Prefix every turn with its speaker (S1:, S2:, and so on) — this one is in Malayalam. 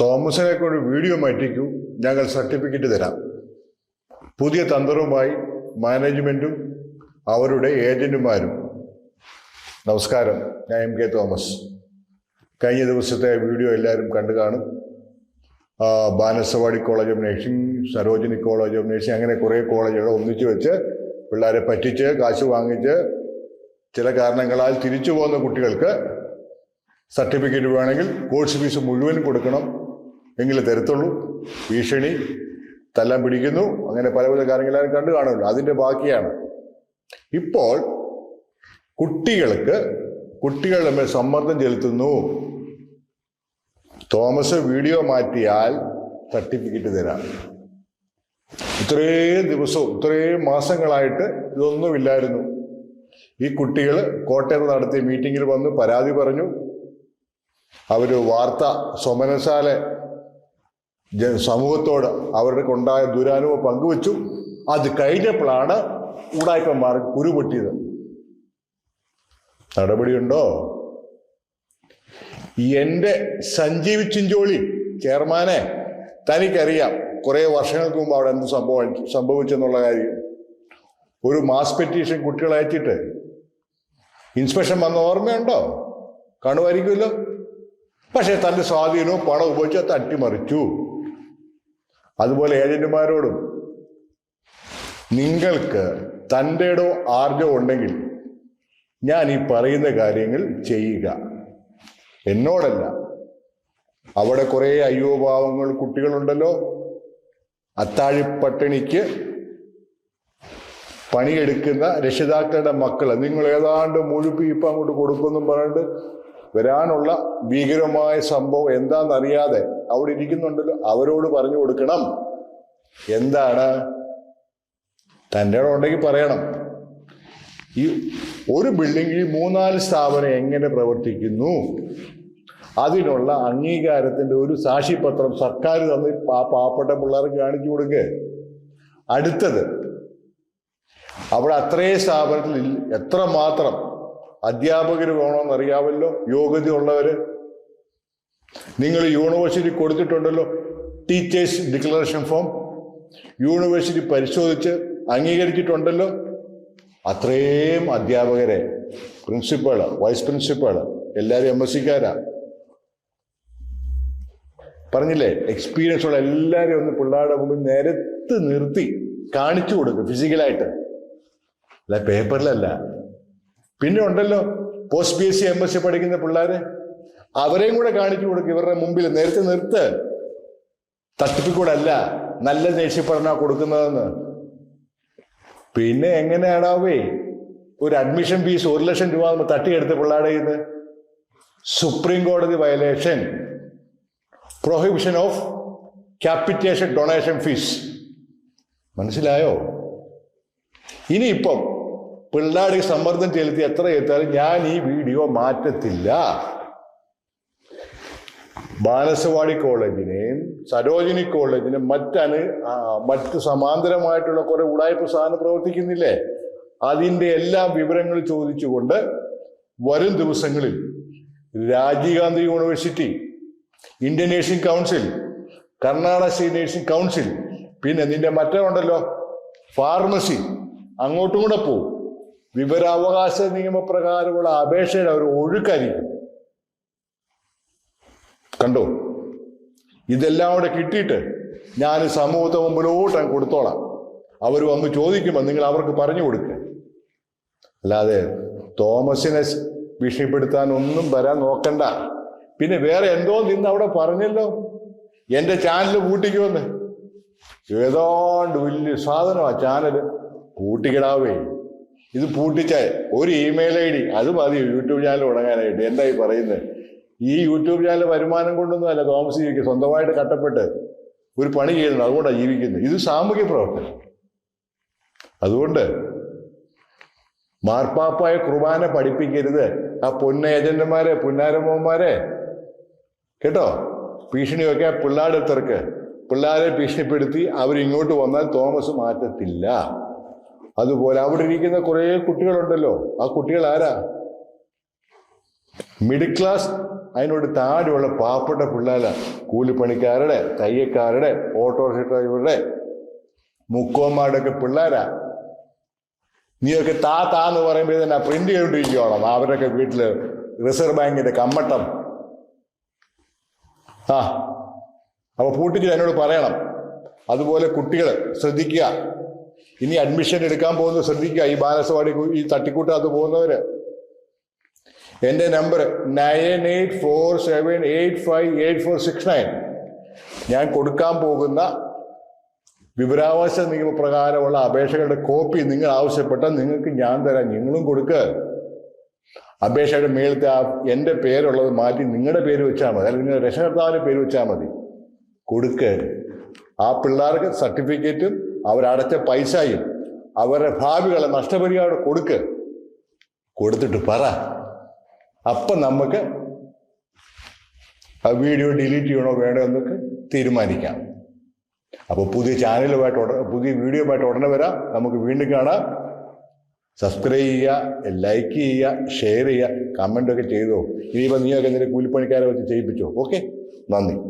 S1: തോമസിനെ കൊണ്ട് വീഡിയോ മാറ്റിക്കൂ. ഞങ്ങൾ സർട്ടിഫിക്കറ്റ് തരാം. പുതിയ തന്ത്രവുമായി മാനേജ്മെന്റും അവരുടെ ഏജന്റുമാരും നമസ്കാരം. ഞാൻ എം കെ തോമസ്. കഴിഞ്ഞ ദിവസത്തെ വീഡിയോ എല്ലാവരും കണ്ടു കാണും. Banaswadi college of nursing Sarojini college of nursing അങ്ങനെ കുറേ കോളേജുകൾ ഒന്നിച്ചു വെച്ച് പിള്ളേരെ പറ്റിച്ച് കാശ് വാങ്ങിച്ച് ചില കാരണങ്ങളാൽ തിരിച്ചു പോകുന്ന കുട്ടികൾക്ക് സർട്ടിഫിക്കറ്റ് വേണമെങ്കിൽ കോഴ്സ് ഫീസ് മുഴുവനും കൊടുക്കണം. എങ്കിലേ തരത്തുള്ളൂ. ഭീഷണി തല്ലാൻ പിടിക്കുന്നു. അങ്ങനെ പല പല കാര്യങ്ങളെല്ലാം കണ്ടു കാണുമല്ലോ അതിന്റെ ബാക്കിയാണ്. ഇപ്പോൾ കുട്ടികൾക്ക് കുട്ടികളുടെ മേൽ സമ്മർദ്ദം ചെലുത്തുന്നു. തോമസ് വീഡിയോ മാറ്റിയാൽ സർട്ടിഫിക്കറ്റ് തരാം. ഇത്രയും ദിവസവും ഇത്രയും മാസങ്ങളായിട്ട് ഇതൊന്നുമില്ലായിരുന്നു. ഈ കുട്ടികൾ കോട്ടയത്ത് നടത്തിയ മീറ്റിങ്ങിൽ വന്ന് പരാതി പറഞ്ഞു. അവർ വാർത്ത സോമനശാല ജ- സമൂഹത്തോട് അവരുടെ ഉണ്ടായ ദുരാനുഭവം പങ്കുവച്ചു. അത് കഴിഞ്ഞപ്പോഴാണ് ഉടായ്പന്മാർ കുരുപൊട്ടിയത്. നടപടിയുണ്ടോ? എന്റെ സഞ്ജീവ് ചിഞ്ചോളി ചെയർമാനെ തനിക്കറിയാം കുറേ വർഷങ്ങൾക്ക് മുമ്പ് അവിടെ എന്ത് സംഭവം സംഭവിച്ചെന്നുള്ള കാര്യം. ഒരു മാസ് പെറ്റീഷൻ കുട്ടികളെ അയച്ചിട്ട്. ഇൻസ്പെക്ഷൻ വന്ന ഓർമ്മയുണ്ടോ? കാണുമായിരിക്കുമല്ലോ. പക്ഷേ തന്റെ സ്വാധീനവും പണം ഉപയോഗിച്ച് അത് അട്ടിമറിച്ചു അതുപോലെ ഏജന്റുമാരോടും നിങ്ങൾക്ക് തന്റെടോ ആർജോ ഉണ്ടെങ്കിൽ ഞാൻ ഈ പറയുന്ന കാര്യങ്ങൾ ചെയ്യുക. എന്നോടല്ല. അവിടെ കുറേ അയ്യോ പാവങ്ങൾ കുട്ടികളുണ്ടല്ലോ. അത്താഴിപ്പട്ടിണിക്ക് പണിയെടുക്കുന്ന രക്ഷിതാക്കളുടെ മക്കൾ നിങ്ങൾ ഏതാണ്ട് മുഴുപ്പി ഇപ്പം അങ്ങോട്ട് കൊടുക്കുമെന്നും പറഞ്ഞിട്ട് വരാനുള്ള ഭീകരമായ സംഭവം എന്താണെന്നറിയാതെ അവിടെ ഇരിക്കുന്നുണ്ടല്ലോ. അവരോട് പറഞ്ഞു കൊടുക്കണം. എന്താണ്? തന്റെ ഉണ്ടെങ്കിൽ പറയണം. ഈ ഒരു ബിൽഡിങ്ങിൽ മൂന്നാൽ സ്ഥാപനം എങ്ങനെ പ്രവർത്തിക്കുന്നു? അതിനുള്ള അംഗീകാരത്തിന്റെ ഒരു സാക്ഷിപത്രം സർക്കാർ തന്ന് ആ പാവപ്പെട്ട പിള്ളേർക്ക് കാണിച്ചു കൊടുക്കുക അടുത്തത് അവിടെ അത്രയും സ്ഥാപനത്തിൽ എത്ര എത്രമാത്രം അധ്യാപകർ വേണമെന്ന് അറിയാമല്ലോ യോഗ്യതയുള്ളവര്. നിങ്ങൾ university കൊടുത്തിട്ടുണ്ടല്ലോ? Teachers declaration form. University പരിശോധിച്ച് അംഗീകരിച്ചിട്ടുണ്ടല്ലോ? അത്രയും അധ്യാപകരെ. പ്രിൻസിപ്പൾ വൈസ് പ്രിൻസിപ്പൾ എല്ലാവരും എം എസ് സിക്കാരാ പറഞ്ഞില്ലേ? എക്സ്പീരിയൻസ് ഉള്ള എല്ലാവരും ഒന്ന് പിള്ളേരുടെ മുമ്പിൽ നിരത്ത് നിർത്തി കാണിച്ചു കൊടുക്കും ഫിസിക്കലായിട്ട്. അല്ല പേപ്പറിലല്ല. പിന്നെ ഉണ്ടല്ലോ post P S C M S C പഠിക്കുന്ന പിള്ളേര്. അവരെയും കൂടെ കാണിച്ചു കൊടുക്കും. ഇവരുടെ മുമ്പിൽ നേരത്തെ നിർത്ത്. തട്ടിപ്പിക്കൂടല്ല. നല്ല ദേശീയ പഠന കൊടുക്കുന്നതെന്ന്. പിന്നെ എങ്ങനെയാണാവേ? ഒരു അഡ്മിഷൻ ഫീസ് ഒരു ലക്ഷം രൂപ നമ്മൾ തട്ടിയെടുത്ത് പിള്ളേരുടെ ഇത്. സുപ്രീം കോടതി violation prohibition of capitation donation fees മനസ്സിലായോ? ഇനിയിപ്പം പിള്ളേർക്ക് സമ്മർദ്ദം ചെലുത്തി എത്ര എത്താലും ഞാൻ ഈ വീഡിയോ മാറ്റത്തില്ല. ബാലസവാടി കോളേജിനെയും സരോജിനി കോളേജിനെയും മറ്റന് മറ്റ് സമാന്തരമായിട്ടുള്ള കുറെ ഉടായ്പ സാധനം പ്രവർത്തിക്കുന്നില്ലേ? അതിന്റെ എല്ലാ വിവരങ്ങൾ ചോദിച്ചുകൊണ്ട് വരും ദിവസങ്ങളിൽ Rajiv Gandhi university Indian nursing council Karnataka state nursing council പിന്നെ നിന്റെ മറ്റേ ഉണ്ടല്ലോ ഫാർമസി അങ്ങോട്ടും കൂടെ പോവും വിവരാവകാശ നിയമപ്രകാരമുള്ള അപേക്ഷയുടെ ഒരു ഒഴുക്കായിരിക്കും കണ്ടോ? ഇതെല്ലാം കൂടെ കിട്ടിയിട്ട് ഞാൻ സമൂഹത്തെ മുമ്പിലോട്ട് കൊടുത്തോളാം. അവർ വന്ന് ചോദിക്കുമ്പോൾ നിങ്ങൾ അവർക്ക് പറഞ്ഞു കൊടുക്കുക അല്ലാതെ തോമസിനെ ഭീഷണിപ്പെടുത്താൻ ഒന്നും വരാൻ നോക്കണ്ട. പിന്നെ വേറെ എന്തോ നിന്ന് അവിടെ പറഞ്ഞല്ലോ? എന്റെ ചാനൽ കൂട്ടിക്കുമെന്ന് ഏതാണ്ട് വലിയ സാധനമാണ് ചാനൽ പൂട്ടിക്കിടാവേ. ഇത് പൂട്ടിച്ച ഒരു ഇമെയിൽ ഐ ഡി. അത് മതി യൂട്യൂബ് ചാനൽ തുടങ്ങാനായിട്ട്. എന്തായി പറയുന്നത് ഈ യൂട്യൂബ് ചാനൽ വരുമാനം കൊണ്ടൊന്നും അല്ല തോമസ് ജീവിക്കുക സ്വന്തമായിട്ട് കട്ടപ്പെട്ട് ഒരു പണി ചെയ്യുന്നത്. അതുകൊണ്ടാണ് ജീവിക്കുന്നത്. ഇത് സാമൂഹ്യ പ്രവർത്തനം. അതുകൊണ്ട് മാർപ്പാപ്പായ കുർബാന പഠിപ്പിക്കരുത്. ആ പൊന്ന ഏജന്റുമാരെ പുന്നാരമ്മമാരെ കേട്ടോ? ഭീഷണിയൊക്കെ പിള്ളാടെ തെർക്ക് പിള്ളേരെ ഭീഷണിപ്പെടുത്തി അവരിങ്ങോട്ട് വന്നാൽ തോമസ് മാറ്റത്തില്ല. അതുപോലെ അവിടെ ഇരിക്കുന്ന കുറേ കുട്ടികളുണ്ടല്ലോ. ആ കുട്ടികൾ ആരാ? മിഡിൽ ക്ലാസ് അതിനോട് താഴെയുള്ള പാവപ്പെട്ട പിള്ളേര. കൂലിപ്പണിക്കാരുടെ തയ്യക്കാരുടെ ഓട്ടോറിക്ഷ ഡ്രൈവറുടെ മുക്കോമാരുടെ ഒക്കെ പിള്ളേരാ. നീയൊക്കെ താ താ എന്ന് പറയുമ്പോൾ തന്നെ പ്രിന്റ് ചെയ്തുകൊണ്ടിരിക്കുകയാണോ അവരൊക്കെ വീട്ടിൽ റിസർവ് ബാങ്കിന്റെ കമ്മട്ടം. ആ. അപ്പൊ പൂട്ടിച്ച് എന്നോട് പറയണം. അതുപോലെ കുട്ടികൾ ശ്രദ്ധിക്കുക. ഇനി അഡ്മിഷൻ എടുക്കാൻ പോകുന്നത് ശ്രദ്ധിക്കുക. ഈ ബാലസവാടി ഈ തട്ടിക്കൂട്ടാത്ത പോകുന്നവര്. എന്റെ number nine eight four seven eight five eight four six nine. ഞാൻ കൊടുക്കാൻ പോകുന്ന വിവരാവകാശ നിയമപ്രകാരമുള്ള അപേക്ഷകളുടെ കോപ്പി നിങ്ങൾ ആവശ്യപ്പെട്ടാൽ നിങ്ങൾക്ക് ഞാൻ തരാം. നിങ്ങളും കൊടുക്കുക അപേക്ഷയുടെ മേളത്തെ ആ എന്റെ പേരുള്ളത് മാറ്റി നിങ്ങളുടെ പേര് വെച്ചാൽ മതി. അല്ലെങ്കിൽ നിങ്ങളുടെ രക്ഷകർത്താവിന്റെ പേര് വെച്ചാൽ മതി. കൊടുക്കുക ആ പിള്ളേർക്ക് സർട്ടിഫിക്കറ്റും അവരടച്ച പൈസയും അവരുടെ ഭാവികളെ നഷ്ടപരിഹാരം കൊടുക്ക്. കൊടുത്തിട്ട് പറ. അപ്പം നമുക്ക് ആ വീഡിയോ ഡിലീറ്റ് ചെയ്യണോ വേണോ എന്നൊക്കെ തീരുമാനിക്കാം. അപ്പോൾ പുതിയ ചാനലുമായിട്ട് ഉടനെ പുതിയ വീഡിയോയുമായിട്ട് ഉടനെ വരാം. നമുക്ക് വീണ്ടും കാണാം. സബ്സ്ക്രൈബ് ചെയ്യുക ലൈക്ക് ചെയ്യുക ഷെയർ ചെയ്യുക കമന്റൊക്കെ ചെയ്തോ. ഇനിയിപ്പോൾ നീയൊക്കെ എന്തെങ്കിലും കൂലിപ്പണിക്കാരെ വെച്ച് ചെയ്യിപ്പിച്ചോ. ഓക്കെ നന്ദി.